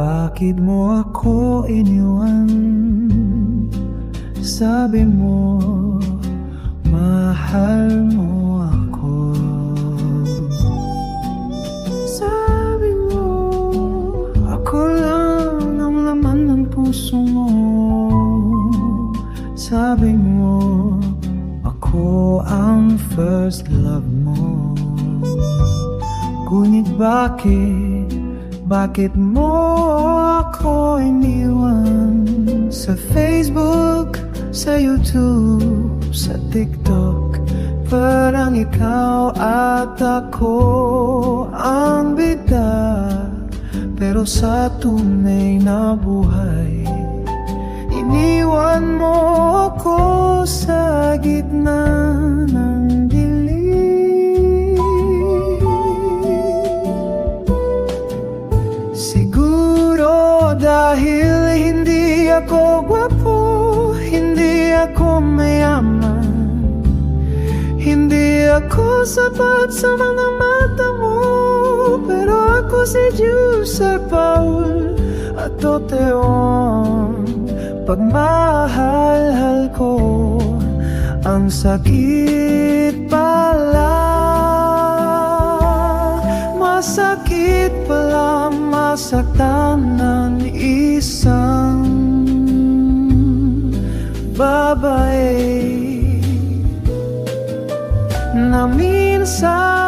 Bakit mo ako iniwan? Sabi mo, mahal mo ako. Sabi mo, ako lang ang laman ng puso mo. Sabi mo, ako ang first love mo. Ngunit bakit, bakit mo ako iniwan Sa Facebook, sa YouTube, sa TikTok? Parang ikaw at ako ang bida. Pero sa tunay na buhay Iniwan mo ako ako gwapo Hindi ako mayaman. Hindi ako sapat sa mga mata mo Pero ako si Juicer Paul At Oteon. Pagmahal-hal ko Ang sakit pala. Masakit pala masaktan ng Na minsan